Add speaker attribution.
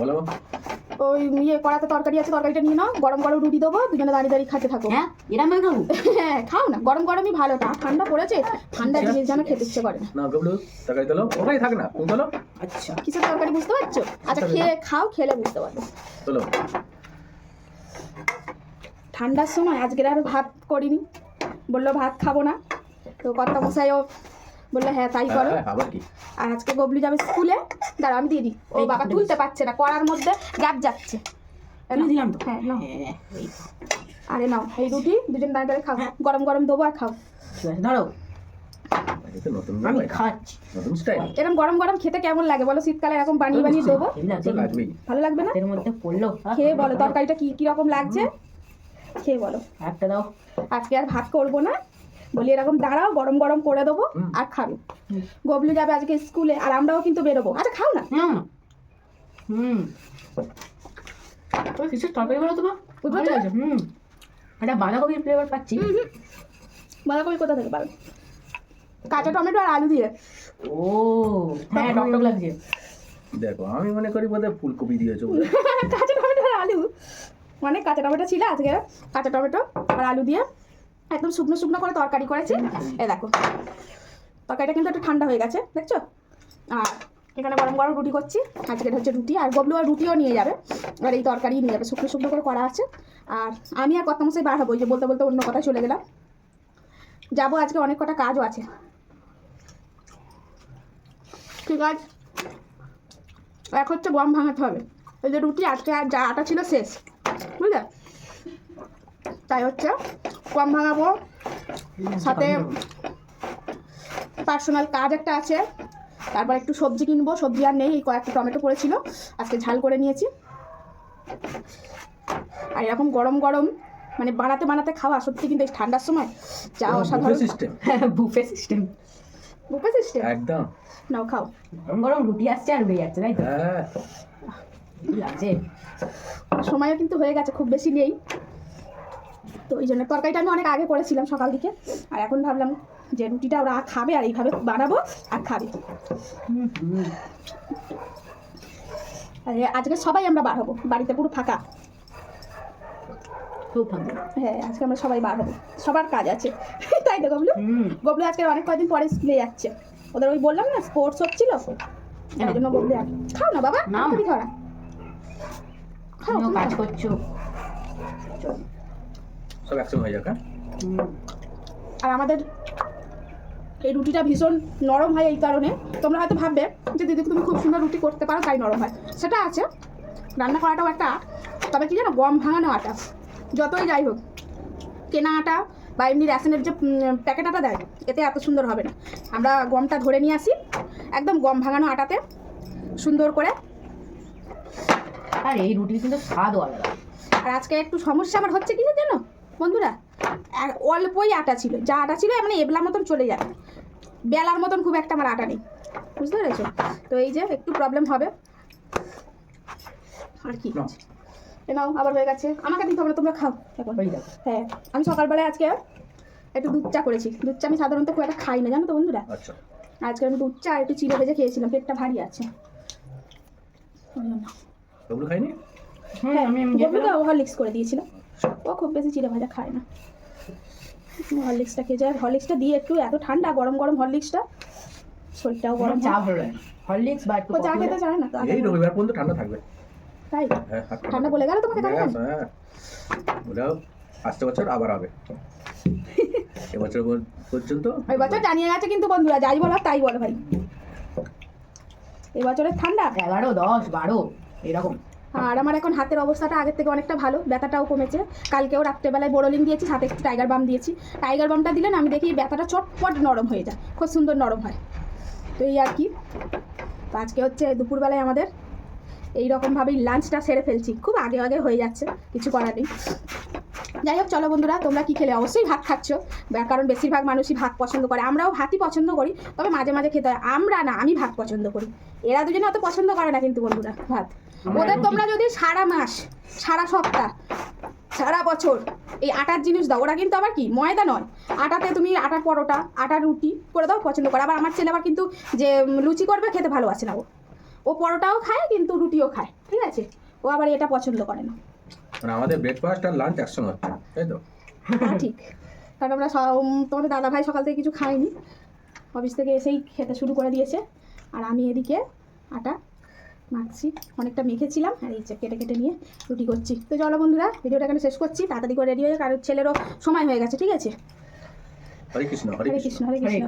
Speaker 1: বলো।
Speaker 2: ওই ইয়ে কড়াতে তরকারি আছে তরকারিটা নিয়ে নাও গরম গরম রুটি দেবো দুজনে দাঁড়িয়ে দাঁড়িয়ে খাতে থাকো।
Speaker 3: হ্যাঁ এরম ভাবে খাব?
Speaker 2: হ্যাঁ খাও না গরম গরমই ভালো তা ঠান্ডা পড়েছে ঠান্ডা জিনিস যেন খেতে ইচ্ছে করে না।
Speaker 1: গবলু তরকারি তোলো ওটাই থাক না তুমি তোলো
Speaker 3: আচ্ছা
Speaker 2: কিসের তরকারি বুঝতে পারছ? আচ্ছা খেয়ে খাও খেলে বুঝতে পারবে।
Speaker 1: তোলো
Speaker 2: ঠান্ডার সময় আজকের আর ভাত করিনি বলল ভাত খাব না তো কর্তা মশাইও বলল হ্যাঁ তাই করো।
Speaker 1: হ্যাঁ, কি?
Speaker 2: আর আজকে গবলু যাবে স্কুলে। দাঁড়া আমি দিয়ে দিই। ও বাবা তুলতে পারছে না করার মধ্যে গ্যাপ যাচ্ছে।
Speaker 3: দিলাম তো।
Speaker 2: হ্যাঁ নাও।
Speaker 3: হ্যাঁ
Speaker 2: আরে নাও এই রুটি দুজন দাঁড়িয়ে দাঁড়িয়ে খাও। গরম গরম দেবো আর খাও।
Speaker 3: ধরো।
Speaker 1: এটা তো নতুন
Speaker 3: আমি খাচ্ছি।
Speaker 2: এরকম গরম গরম খেতে কেমন লাগে? বলো শীতকালে এরকম বানিয়ে বানিয়ে দেবো। ভালো লাগবে না?
Speaker 3: হাতের মধ্যে পড়ল।
Speaker 2: খেয়ে বলো তরকারিটা কি কীরকম লাগছে? খেয়ে বলো।
Speaker 3: একটা দাও।
Speaker 2: আজকে আর ভাত করব না। বলি এরকম দাঁড়াও গরম গরম করে দেবো আর খাবে। গবলু যাবে আজকে স্কুলে আর আমরাও কিন্তু বেরোবো। আচ্ছা খাও না।
Speaker 3: হুম। হুম। কিসের তরকারি বলো তোমার
Speaker 2: বুঝতে
Speaker 3: ভালো হুম। একটা বাঁধাকপির ফ্লেভার পাচ্ছি।
Speaker 2: বাঁধাকপি কোথা থেকে পাবে? কাঁচা টমেটো আর আলু দিয়ে।
Speaker 3: ও হ্যাঁ টকটক লাগছে।
Speaker 1: দেখো আমি মনে করি বোধহয় ফুলকপি দিয়েছ
Speaker 2: কাঁচা টমেটো আর আলু। মানে কাঁচা টমেটো ছিল আজকে। কাঁচা টমেটো আর আলু দিয়ে একদম শুকনো শুকনো করে তরকারি করেছি। এ দেখো, তরকারিটা কিন্তু একটু ঠান্ডা হয়ে গেছে, দেখছ? আর এখানে গরম গরম রুটি করছি আজকের হচ্ছে রুটি, আর গবলু আর রুটিও নিয়ে যাবে, আর এই তরকারি নিয়ে যাবে, শুকনো শুকনো করে করা আছে। আর আমি আর কত মশাই বার হব যে বলতে বলতে অন্য কথায় চলে গেলাম। যাব আজকে অনেক কটা কাজও আছে। ঠিক আছে? এক হচ্ছে গম ভাঙাতে হবে। এই যে রুটি, আজকে আর যা আটা ছিল শেষ, বুঝলে? তাই হচ্ছে গম ভাঙাবো। সাথে পার্সোনাল কাজ একটা আছে। তারপর একটু সবজি কিনবো। সবজি আর নেই এই কয়েকটা টমেটো পড়েছিল। আজকে ঝাল করে নিয়েছি। আর এরকম গরম গরম মানে বানাতে বানাতে খাওয়া সত্যি কিন্তু এই ঠান্ডার সময় যা অসাধারণ।
Speaker 1: সিস্টেম হ্যাঁ
Speaker 3: বুফে সিস্টেম
Speaker 2: বুকে সিস্টেম
Speaker 1: একদম।
Speaker 2: নাও খাও।
Speaker 3: গরম গরম রুটি আসছে আর বেরিয়ে যাচ্ছে তাই তো?
Speaker 1: হ্যাঁ।
Speaker 3: লাগছে?
Speaker 2: সময়ও কিন্তু হয়ে গেছে খুব বেশি নেই। তো এই জন্য তরকারিটা আমি অনেক আগে করেছিলাম সকাল দিকে আর এখন ভাবলাম যে রুটিটা ওরা খাবে আর এইভাবে বানাবো আর খাবে। আজকে সবাই আমরা বার হব বাড়িতে পুরো ফাঁকা। হ্যাঁ আজকে আমরা সবাই বার হব সবার কাজ আছে। তাই তো গবলু গবলু আজকে অনেক কয়েকদিন পরে স্কুলে যাচ্ছে। ওদের ওই বললাম না স্পোর্টস হচ্ছিল তাই জন্য গবলু খাও না বাবা। তুমি খাও না। খাও
Speaker 3: কাজ করছ।
Speaker 1: সব একসঙ্গে হয়ে যাক হ্যাঁ?
Speaker 2: আর আমাদের এই রুটিটা ভীষণ নরম হয় এই কারণে। তোমরা হয়তো ভাববে যে দিদি তুমি খুব সুন্দর রুটি করতে পারো তাই নরম হয়। সেটা আছে। রান্না করাটাও একটা তবে কি জানো গম ভাঙানো আটা। যতই যাই হোক কেনা আটা বা এমনি রেশনের যে প্যাকেট আটা দেয় এতে এত সুন্দর হবে না। আমরা গমটা ধরে নিয়ে আসি একদম গম ভাঙানো আটাতে সুন্দর করে।
Speaker 3: আর এই রুটির কিন্তু স্বাদও আলাদা।
Speaker 2: আর আজকে একটু সমস্যা আমার হচ্ছে কি জানো? বন্ধুরা অল্পই আটা ছিল। যা আটা ছিল মানে এবলা মতন চলে যাবে। বেলার মতন খুব একটা আমার আটা নেই। বুঝতে পেরেছ? তো এই যে একটু প্রবলেম হবে। আর কি?
Speaker 1: নাও।
Speaker 2: আবার হয়ে গেছে। আমাকে দিতে হবে তোমরা খাও। হ্যাঁ আমি সকালবেলায় আজকে একটু দুধ চা করেছি। দুধ চা আমি সাধারণত খুব একটা খাই না জানো তো বন্ধুরা?
Speaker 1: আচ্ছা।
Speaker 2: আজকে আমি দুধ চা একটু চিড়ে ভেজে খেয়েছিলাম পেটটা ভারী আছে।
Speaker 1: ওগুলো খাইনি?
Speaker 3: হ্যাঁ আমি
Speaker 2: গভীরকে হরলিক্স করে দিয়েছিল ও খুব বেশি চিড়ে ভাজা খায় না। হরলিক্সটা খেয়ে যায় হরলিক্সটা দিয়ে একটু এত ঠান্ডা গরম গরম হরলিক্সটা। শরীরটাও
Speaker 3: গরম চা
Speaker 2: হয়।
Speaker 3: ভালো লাগে হরলিক্স বা একটু
Speaker 2: চা খেতে চায় না?
Speaker 1: এই রবিবার পর্যন্ত ঠান্ডা থাকবে।
Speaker 2: তাই?
Speaker 1: হ্যাঁ
Speaker 2: ঠান্ডা বলে গেল তোমাকে
Speaker 1: Yes, হ্যাঁ। ওটাও আসতে বছর আবার হবে। এবছর পর- পর্যন্ত
Speaker 2: ওই বছর জানিয়ে গেছে কিন্তু বন্ধুরা যাই বলো তাই বলো ভাই। এই বছরের ঠান্ডা?
Speaker 3: এগারো দশ বারো এরকম।
Speaker 2: আর আমার এখন হাতের অবস্থাটা আগের থেকে অনেকটা ভালো, ব্যথাটাও কমেছে। কালকেও রাত্রেবেলায় বোরোলিন দিয়েছি, সাথে একটু টাইগার বাম দিয়েছি। টাইগার বামটা দিলেন আমি দেখি ব্যথাটা চটপট নরম হয়ে যায়, খুব সুন্দর নরম হয়। তো এই আর কি। তো আজকে হচ্ছে দুপুরবেলায় আমাদের এই রকমভাবেই লাঞ্চটা সেরে ফেলছি। খুব আগে আগে হয়ে যাচ্ছে, কিছু করার নেই। যাই হোক চলো বন্ধুরা তোমরা কি খেলে? অবশ্যই ভাত খাচ্ছ। কারণ বেশিরভাগ মানুষই ভাত পছন্দ করে। আমরাও ভাতই পছন্দ করি তবে মাঝে মাঝে খেতে হয়। আমরা না আমি ভাত পছন্দ করি। এরা দুজনে অত পছন্দ করে না কিন্তু বন্ধুরা ভাত। ওদের তোমরা যদি সারা মাস সারা সপ্তাহ সারা বছর এই আটার জিনিস দাও ওরা কিন্তু আবার কি? ময়দা নয়। আটাতে তুমি আটার পরোটা আটার রুটি করে দাও পছন্দ করে। আবার আমার ছেলে আবার কিন্তু যে লুচি করবে খেতে ভালোবাসে না ও। ও পরোটাও খায় কিন্তু রুটিও খায়। ঠিক আছে? ও আবার এটা পছন্দ করে না।
Speaker 1: মানে আমাদের ব্রেকফাস্ট আর লাঞ্চ একসঙ্গে হচ্ছে তাই তো?
Speaker 2: তা ঠিক। কারণ আমরা তোমাদের দাদা ভাই সকাল থেকে কিছু খাইনি অফিস থেকে এসেই খেতে শুরু করে দিয়েছে। আর আমি এদিকে আটা মাখছি। অনেকটা মেখেছিলাম আর এই কেটে কেটে নিয়ে রুটি করছি। তো চলো বন্ধুরা ভিডিওটা এখানে শেষ করছি। তাড়াতাড়ি করে রেডি হয়ে কারোর ছেলেরও সময় হয়ে গেছে ঠিক আছে?
Speaker 1: হরে কৃষ্ণ। হরে কৃষ্ণ।
Speaker 2: হরে
Speaker 3: কৃষ্ণ।